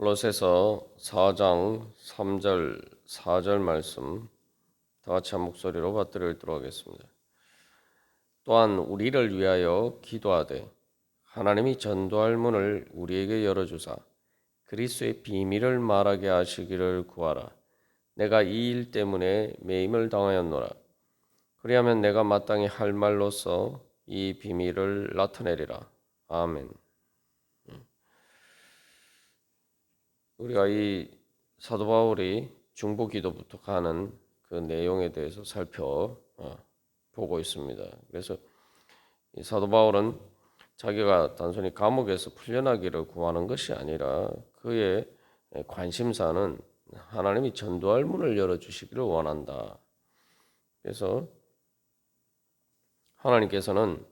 골로새서 4장 3절 4절 말씀 다 같이 한 목소리로 받들어 읽도록 하겠습니다. 또한 우리를 위하여 기도하되 하나님이 전도할 문을 우리에게 열어주사 그리스도의 비밀을 말하게 하시기를 구하라. 내가 이 일 때문에 매임을 당하였노라. 그리하면 내가 마땅히 할 말로서 이 비밀을 나타내리라. 아멘. 우리가 이 사도 바울이 중보 기도부터 가는 그 내용에 대해서 살펴 어, 보고 있습니다. 그래서 이 사도 바울은 자기가 단순히 감옥에서 풀려나기를 구하는 것이 아니라 그의 관심사는 하나님이 전도할 문을 열어 주시기를 원한다. 그래서 하나님께서는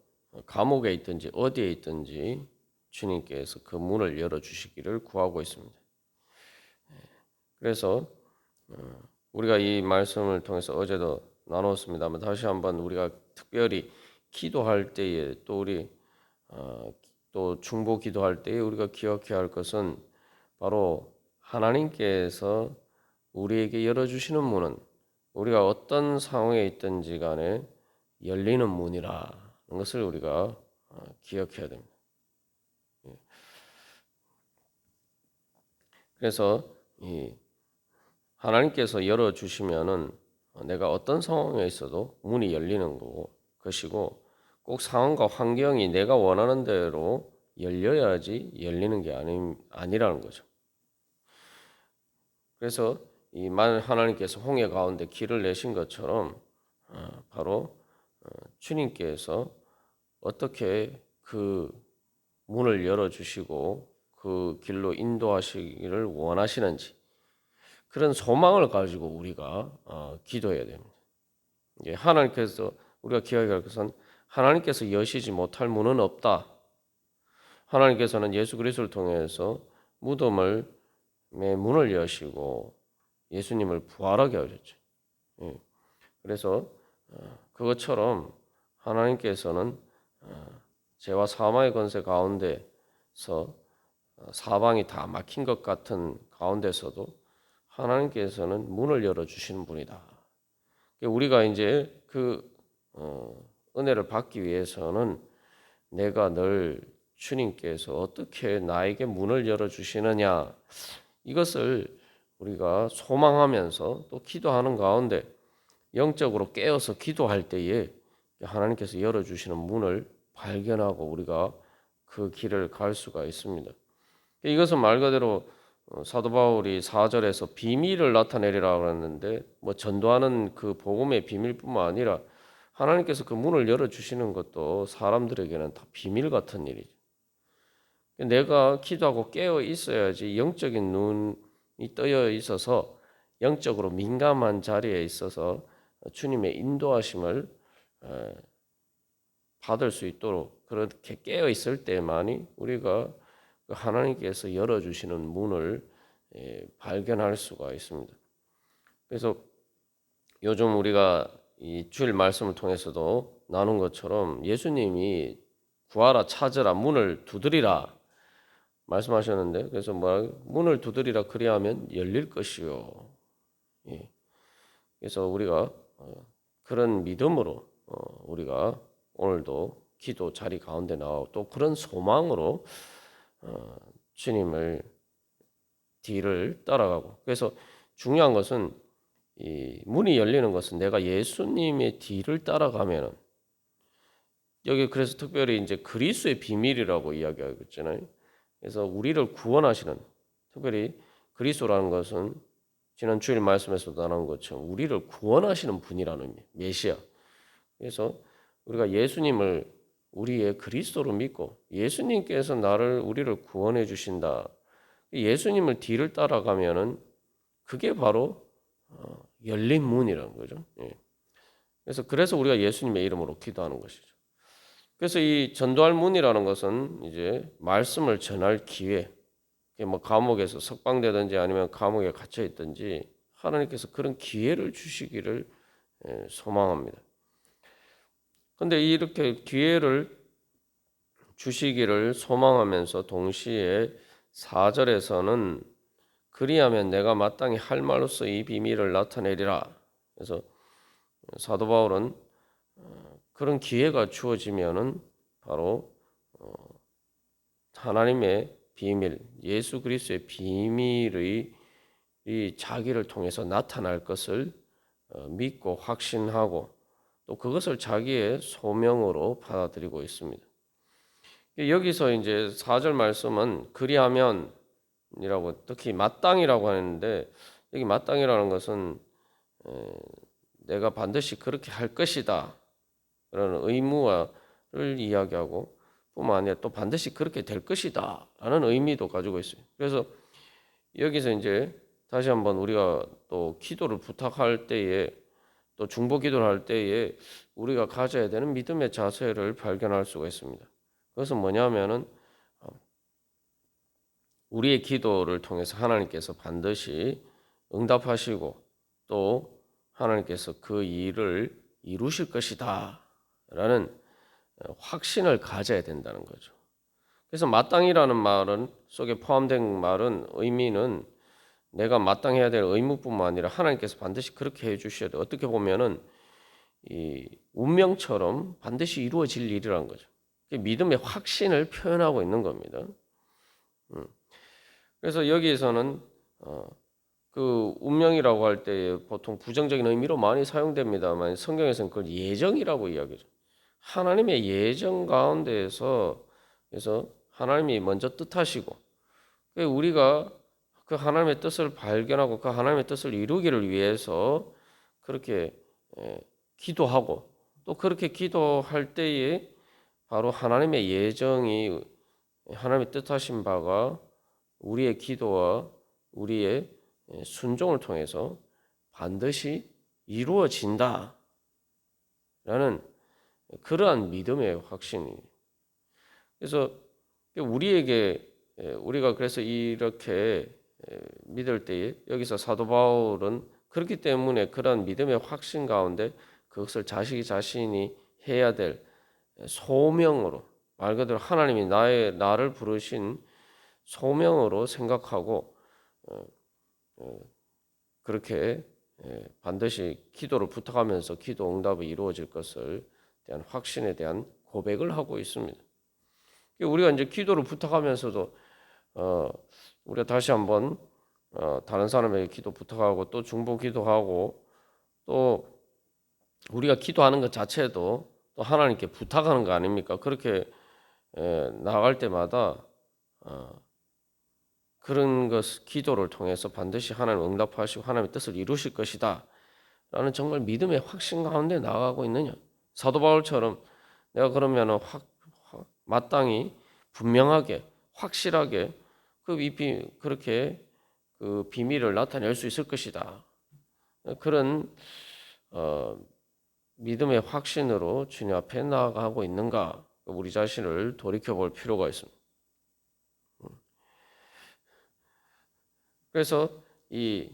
감옥에 있든지 어디에 있든지 주님께서 그 문을 열어 주시기를 구하고 있습니다. 그래서 어, 우리가 이 말씀을 통해서 어제도 나눴습니다만 다시 한번 우리가 특별히 기도할 때에 또 우리 어, 또 중보 기도할 때에 우리가 기억해야 할 것은 바로 하나님께서 우리에게 열어주시는 문은 우리가 어떤 상황에 있든지 간에 열리는 문이라는 것을 우리가 어, 기억해야 됩니다. 예. 그래서 이 하나님께서 열어 주시면은 내가 어떤 상황에 있어도 문이 열리는 거고 것이고 꼭 상황과 환경이 내가 원하는 대로 열려야지 열리는 게 아니, 아니라는 거죠. 그래서 이만 하나님께서 홍해 가운데 길을 내신 것처럼 어, 바로 어, 주님께서 어떻게 그 문을 열어 주시고 그 길로 인도하시기를 원하시는지 그런 소망을 가지고 우리가 어, 기도해야 됩니다. 하나님께서 우리가 기억해야 할 것은 하나님께서 여시지 못할 문은 없다. 하나님께서는 예수 그리스도를 통해서 무덤을 문을 여시고 예수님을 부활하게 하셨죠. 예. 그래서 어, 그것처럼 하나님께서는 어, 죄와 사망의 권세 가운데서 사방이 다 막힌 것 같은 가운데서도 하나님께서는 문을 열어 주시는 분이다. 우리가 이제 그 어, 은혜를 받기 위해서는 내가 늘 주님께서 어떻게 나에게 문을 열어 주시느냐 이것을 우리가 소망하면서 또 기도하는 가운데 영적으로 깨어서 기도할 때에 하나님께서 열어 주시는 문을 발견하고 우리가 그 길을 갈 수가 있습니다. 이것은 말 그대로 어, 사도 바울이 4절에서 비밀을 나타내리라 그랬는데 뭐 전도하는 그 복음의 비밀뿐만 아니라 하나님께서 그 문을 열어 주시는 것도 사람들에게는 다 비밀 같은 일이죠. 내가 기도하고 깨어 있어야지 영적인 눈이 떠여 있어서 영적으로 민감한 자리에 있어서 주님의 인도하심을 어, 받을 수 있도록 그렇게 깨어 있을 때만이 우리가 그 하나님께서 열어주시는 문을 예, 발견할 수가 있습니다. 그래서 요즘 우리가 이 주일 말씀을 통해서도 나눈 것처럼 예수님이 구하라 찾으라 문을 두드리라 말씀하셨는데 그래서 뭐 문을 두드리라 그리하면 열릴 것이요. 예. 그래서 우리가 어, 그런 믿음으로 어, 우리가 오늘도 기도 자리 가운데 나오고 또 그런 소망으로 어, 주님을 뒤를 따라가고 그래서 중요한 것은 이 문이 열리는 것은 내가 예수님의 뒤를 따라가면은 여기 그래서 특별히 이제 그리스의 비밀이라고 이야기하고 있잖아요. 그래서 우리를 구원하시는 특별히 그리스도라는 것은 지난 주일 말씀에서도 나온 것처럼 우리를 구원하시는 분이라는 의미, 메시아. 그래서 우리가 예수님을 우리의 그리스도로 믿고 예수님께서 나를 우리를 구원해 주신다. 예수님을 뒤를 따라가면은 그게 바로 어, 열린 문이라는 거죠. 예. 그래서 그래서 우리가 예수님의 이름으로 기도하는 것이죠. 그래서 이 전도할 문이라는 것은 이제 말씀을 전할 기회, 뭐 감옥에서 석방되든지 아니면 감옥에 갇혀 있든지 하나님께서 그런 기회를 주시기를 예, 소망합니다. 근데 이렇게 기회를 주시기를 소망하면서 동시에 4절에서는 그리하면 내가 마땅히 할 말로서 이 비밀을 나타내리라. 그래서 사도 바울은 어, 그런 기회가 주어지면은 바로 어, 하나님의 비밀, 예수 그리스도의 비밀의 이 자기를 통해서 나타날 것을 어, 믿고 확신하고 또 그것을 자기의 소명으로 받아들이고 있습니다. 여기서 이제 4절 말씀은 그리하면 이라고 특히 마땅이라고 하는데 여기 마땅이라는 것은 내가 반드시 그렇게 할 것이다 그런 의무를 이야기하고 뿐만 아니라 또 반드시 그렇게 될 것이다 라는 의미도 가지고 있어요. 그래서 여기서 이제 다시 한번 우리가 또 기도를 부탁할 때에 또 중보 기도를 할 때에 우리가 가져야 되는 믿음의 자세를 발견할 수가 있습니다. 그것은 뭐냐면은 우리의 기도를 통해서 하나님께서 반드시 응답하시고 또 하나님께서 그 일을 이루실 것이다 라는 확신을 가져야 된다는 거죠. 그래서 마땅이라는 말은 속에 포함된 말은 의미는 내가 마땅해야 될 의무뿐만 아니라 하나님께서 반드시 그렇게 해 주셔야 돼. 어떻게 보면은 이 운명처럼 반드시 이루어질 일이란 거죠. 믿음의 확신을 표현하고 있는 겁니다. 음. 그래서 여기에서는 어, 그 운명이라고 할 때 보통 부정적인 의미로 많이 사용됩니다만 성경에서는 그걸 예정이라고 이야기죠. 하나님의 예정 가운데에서 그래서 하나님이 먼저 뜻하시고 우리가 그 하나님의 뜻을 발견하고 그 하나님의 뜻을 이루기를 위해서 그렇게 기도하고 또 그렇게 기도할 때에 바로 하나님의 예정이 하나님의 뜻하신 바가 우리의 기도와 우리의 순종을 통해서 반드시 이루어진다. 라는 그러한 믿음의 확신이. 그래서 우리에게 우리가 그래서 이렇게 믿을 때에 여기서 사도 바울은 그렇기 때문에 그러한 믿음의 확신 가운데 그것을 자식이 자신이 해야 될 소명으로 말 그대로 하나님이 나의 나를 부르신 소명으로 생각하고 어, 어, 그렇게 예, 반드시 기도를 부탁하면서 기도 응답이 이루어질 것을 대한 확신에 대한 고백을 하고 있습니다. 우리가 이제 기도를 부탁하면서도 어, 우리가 다시 한번 어, 다른 사람에게 기도 부탁하고 또 중보 기도하고 또 우리가 기도하는 것 자체도 또 하나님께 부탁하는 거 아닙니까? 그렇게 에, 나갈 때마다 어, 그런 것 기도를 통해서 반드시 하나님 응답하시고 하나님의 뜻을 이루실 것이다. 라는 정말 믿음의 확신 가운데 나가고 있느냐. 사도 바울처럼 내가 그러면 확, 마땅히 분명하게 확실하게 그 비, 그렇게 그 비밀을 나타낼 수 있을 것이다. 그런 어, 믿음의 확신으로 주님 앞에 나아가고 있는가 우리 자신을 돌이켜 볼 필요가 있습니다. 그래서 이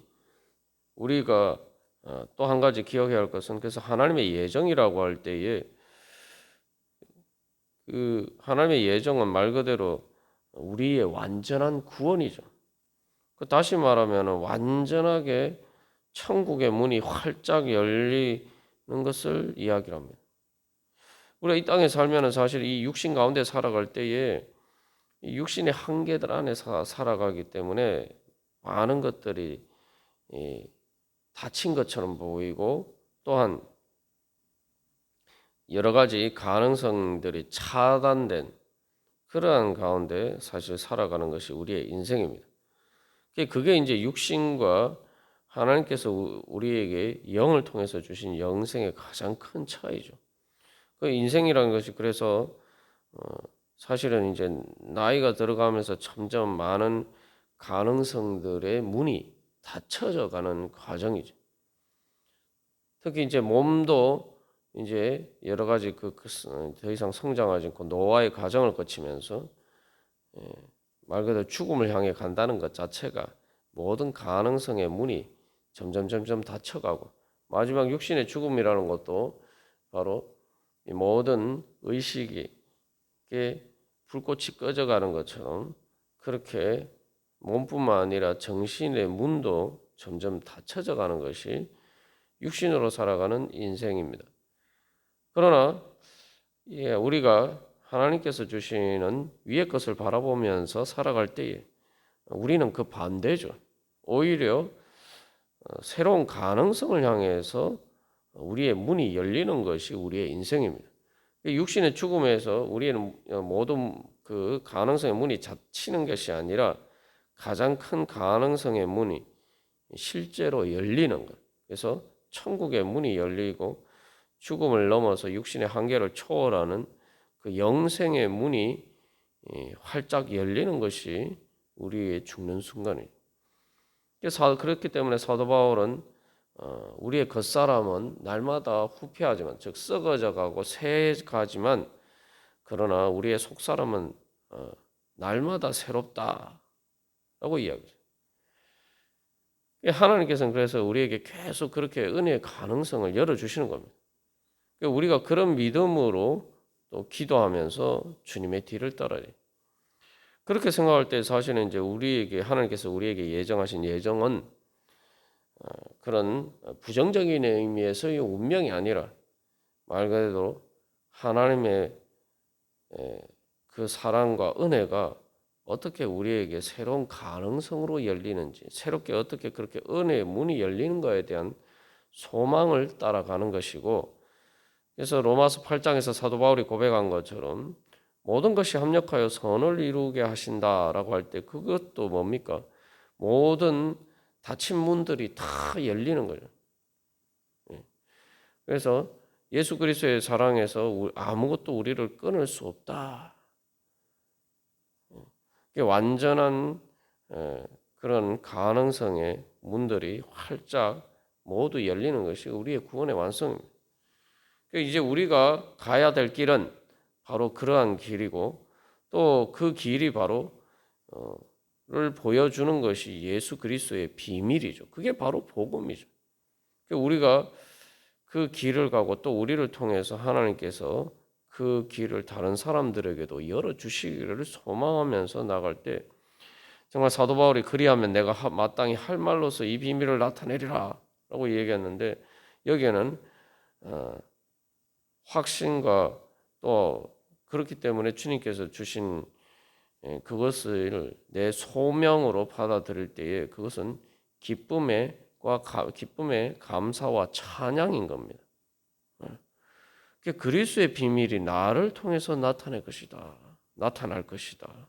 우리가 어, 또한 가지 기억해야 할 것은 그래서 하나님의 예정이라고 할 때에 그 하나님의 예정은 말 그대로 우리의 완전한 구원이죠. 그 다시 말하면 완전하게 천국의 문이 활짝 열리는 것을 이야기합니다. 우리가 이 땅에 살면 사실 이 육신 가운데 살아갈 때에 육신의 한계들 안에서 살아가기 때문에 많은 것들이 닫힌 것처럼 보이고 또한 여러 가지 가능성들이 차단된 그러한 가운데 사실 살아가는 것이 우리의 인생입니다. 그게 이제 육신과 하나님께서 우리에게 영을 통해서 주신 영생의 가장 큰 차이죠. 그 인생이라는 것이 그래서 어, 사실은 이제 나이가 들어가면서 점점 많은 가능성들의 문이 닫혀져 가는 과정이죠. 특히 이제 몸도 이제 여러 가지 그 더 이상 성장하지 않고 노화의 과정을 거치면서 예, 말 그대로 죽음을 향해 간다는 것 자체가 모든 가능성의 문이 점점 점점 닫혀가고 마지막 육신의 죽음이라는 것도 바로 이 모든 의식이 불꽃이 꺼져가는 것처럼 그렇게 몸뿐만 아니라 정신의 문도 점점 닫혀져 가는 것이 육신으로 살아가는 인생입니다. 그러나 예, 우리가 하나님께서 주시는 위의 것을 바라보면서 살아갈 때에 우리는 그 반대죠. 오히려 어, 새로운 가능성을 향해서 우리의 문이 열리는 것이 우리의 인생입니다. 육신의 죽음에서 우리는 모든 그 가능성의 문이 닫히는 것이 아니라 가장 큰 가능성의 문이 실제로 열리는 것. 그래서 천국의 문이 열리고 죽음을 넘어서 육신의 한계를 초월하는 그 영생의 문이 활짝 열리는 것이 우리의 죽는 순간이에요. 그렇기 때문에 사도 바울은 어, 우리의 겉사람은 날마다 후패하지만 즉 썩어져 가고 새가지만 그러나 우리의 속사람은 어, 날마다 새롭다라고 이야기해요. 하나님께서는 그래서 우리에게 계속 그렇게 은혜의 가능성을 열어주시는 겁니다. 우리가 그런 믿음으로 또 기도하면서 주님의 뒤를 따라야. 그렇게 생각할 때 사실은 이제 우리에게 하나님께서 우리에게 예정하신 예정은 어, 그런 부정적인 의미에서의 운명이 아니라 말 그대로 하나님의 그 사랑과 은혜가 어떻게 우리에게 새로운 가능성으로 열리는지, 새롭게 어떻게 그렇게 은혜의 문이 열리는 것에 대한 소망을 따라가는 것이고, 그래서 로마서 8장에서 사도 바울이 고백한 것처럼 모든 것이 합력하여 선을 이루게 하신다라고 할 때 그것도 뭡니까? 모든 닫힌 문들이 다 열리는 거죠. 예. 그래서 예수 그리스도의 사랑에서 아무것도 우리를 끊을 수 없다. 완전한 그런 가능성의 문들이 활짝 모두 열리는 것이 우리의 구원의 완성입니다. 그러니까 이제 우리가 가야 될 길은 바로 그러한 길이고 또 그 길이 바로 어, 를 보여주는 것이 예수 그리스도의 비밀이죠. 그게 바로 복음이죠. 그러니까 우리가 그 길을 가고 또 우리를 통해서 하나님께서 그 길을 다른 사람들에게도 열어 주시기를 소망하면서 나갈 때 정말 사도 바울이 그리하면 내가 마땅히 할 말로서 이 비밀을 나타내리라라고 얘기했는데 여기에는 어, 확신과 또 그렇기 때문에 주님께서 주신 예, 그것을 내 소명으로 받아들일 때에 그것은 기쁨의 기쁨의 감사와 찬양인 겁니다. 예. 그리스의 비밀이 나를 통해서 나타낼 것이다. 나타날 것이다.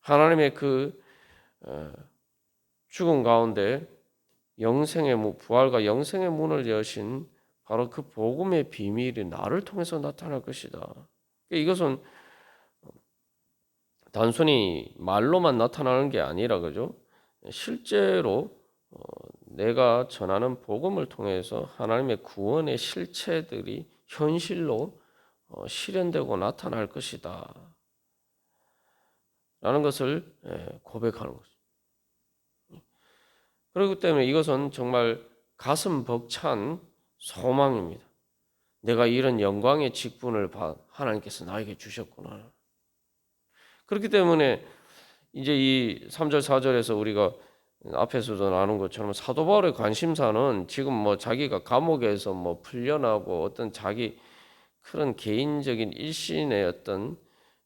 하나님의 그 어, 죽음 가운데 영생의 문, 부활과 영생의 문을 여신 바로 그 복음의 비밀이 나를 통해서 나타날 것이다. 이것은 단순히 말로만 나타나는 게 아니라 그죠? 실제로 어, 내가 전하는 복음을 통해서 하나님의 구원의 실체들이 현실로 어, 실현되고 나타날 것이다. 라는 것을 예, 고백하는 거죠. 그렇기 때문에 이것은 정말 가슴 벅찬 소망입니다. 내가 이런 영광의 직분을 하나님께서 나에게 주셨구나. 그렇기 때문에 이제 이 3절 4절에서 우리가 앞에서도 나눈 것처럼 사도 바울의 관심사는 지금 뭐 자기가 감옥에서 뭐 풀려나고 어떤 자기 그런 개인적인 일신의 어떤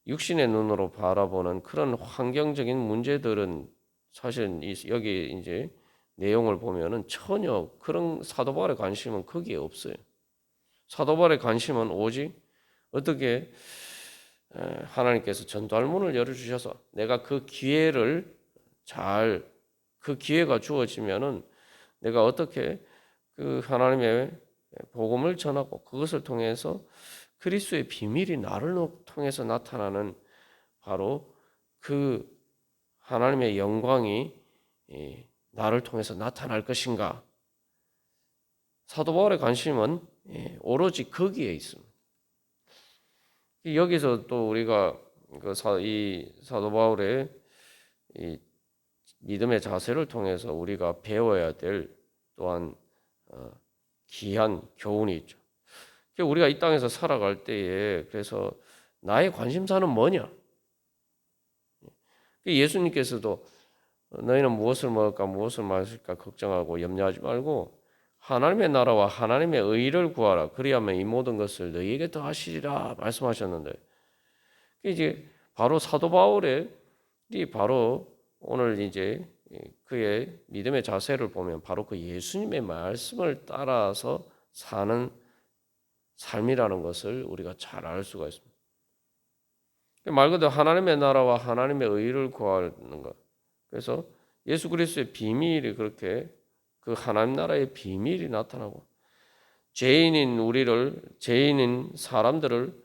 육신의 눈으로 바라보는 그런 환경적인 문제들은 사실 여기 이제 내용을 보면은 전혀 그런 사도 바울의 관심은 거기에 없어요. 사도 바울의 관심은 오직 어떻게 하나님께서 전도할 문을 열어 주셔서 내가 그 기회를 잘 그 기회가 주어지면은 내가 어떻게 그 하나님의 복음을 전하고 그것을 통해서 그리스도의 비밀이 나를 통해서 나타나는 바로 그 하나님의 영광이 나를 통해서 나타날 것인가? 사도 바울의 관심은 오로지 거기에 있습니다. 여기서 또 우리가 그이 사도 바울의 이 믿음의 자세를 통해서 우리가 배워야 될 또한 어, 귀한 교훈이 있죠. 우리가 이 땅에서 살아갈 때에 그래서 나의 관심사는 뭐냐? 예수님께서도 너희는 무엇을 먹을까 무엇을 마실까 걱정하고 염려하지 말고 하나님의 나라와 하나님의 의를 구하라. 그리하면 이 모든 것을 너희에게 더 하시리라 말씀하셨는데 이제 바로 사도 바울의 이 바로 오늘 이제 그의 믿음의 자세를 보면 바로 그 예수님의 말씀을 따라서 사는 삶이라는 것을 우리가 잘 알 수가 있습니다. 말 그대로 하나님의 나라와 하나님의 의를 구하는 것. 그래서 예수 그리스도의 비밀이 그렇게 그 하나님 나라의 비밀이 나타나고 죄인인 우리를 죄인인 사람들을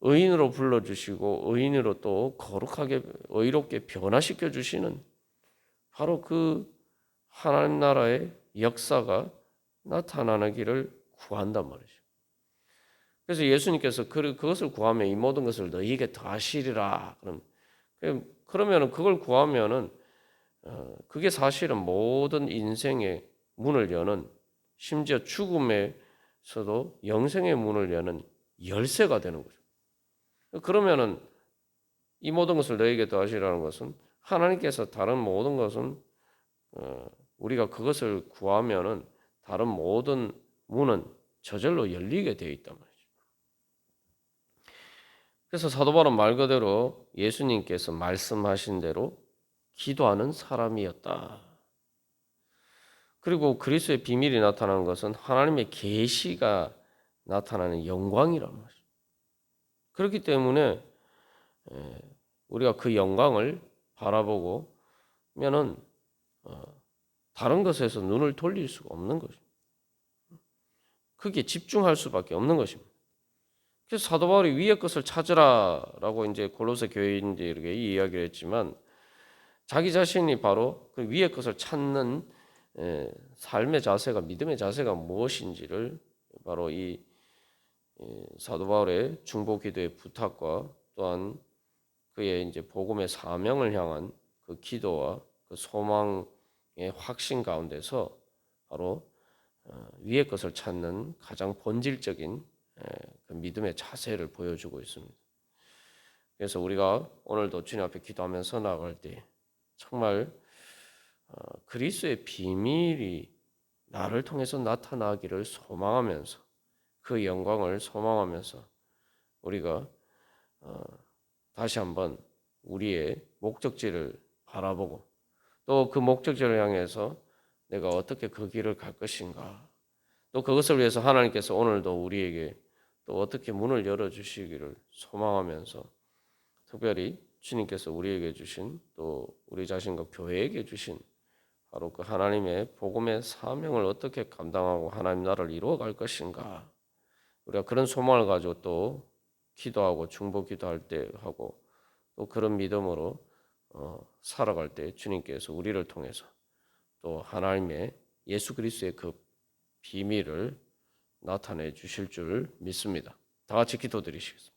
의인으로 불러 주시고 의인으로 또 거룩하게 의롭게 변화시켜 주시는 바로 그 하나님 나라의 역사가 나타나기를 구한단 말이죠. 그래서 예수님께서 그, 그것을 구하면 이 모든 것을 너희에게 더하시리라. 그럼 그러면은 그걸 구하면은 어, 그게 사실은 모든 인생의 문을 여는 심지어 죽음에서도 영생의 문을 여는 열쇠가 되는 거죠. 그러면은 이 모든 것을 너에게 더하시라는 것은 하나님께서 다른 모든 것은 어, 우리가 그것을 구하면은 다른 모든 문은 저절로 열리게 되어 있단 말이죠. 그래서 사도 바울은 말 그대로 예수님께서 말씀하신 대로 기도하는 사람이었다. 그리고 그리스도의 비밀이 나타나는 것은 하나님의 계시가 나타나는 영광이란 말이죠. 그렇기 때문에 우리가 그 영광을 바라보고 면은 어, 다른 것에서 눈을 돌릴 수가 없는 것입니다. 크게 집중할 수밖에 없는 것입니다. 그래서 사도 바울이 위의 것을 찾으라라고 이제 골로새 교인들에게 이야기를 했지만 자기 자신이 바로 그 위의 것을 찾는 삶의 자세가 믿음의 자세가 무엇인지를 바로 이 사도 바울의 중보 기도의 부탁과 또한 그의 이제 복음의 사명을 향한 그 기도와 그 소망의 확신 가운데서 바로 어, 위의 것을 찾는 가장 본질적인 그 믿음의 자세를 보여주고 있습니다. 그래서 우리가 오늘도 주님 앞에 기도하면서 나갈 때 정말 어, 그리스도의 비밀이 나를 통해서 나타나기를 소망하면서 그 영광을 소망하면서 우리가 어, 다시 한번 우리의 목적지를 바라보고 또 그 목적지를 향해서 내가 어떻게 그 길을 갈 것인가 또 그것을 위해서 하나님께서 오늘도 우리에게 또 어떻게 문을 열어 주시기를 소망하면서 특별히 주님께서 우리에게 주신 또 우리 자신과 교회에게 주신 바로 그 하나님의 복음의 사명을 어떻게 감당하고 하나님 나라를 이루어 갈 것인가 우리가 그런 소망을 가지고 또 기도하고 중보 기도할 때 하고 또 그런 믿음으로 어, 살아갈 때 주님께서 우리를 통해서 또 하나님의 예수 그리스도의 그 비밀을 나타내 주실 줄 믿습니다. 다 같이 기도드리시겠습니다.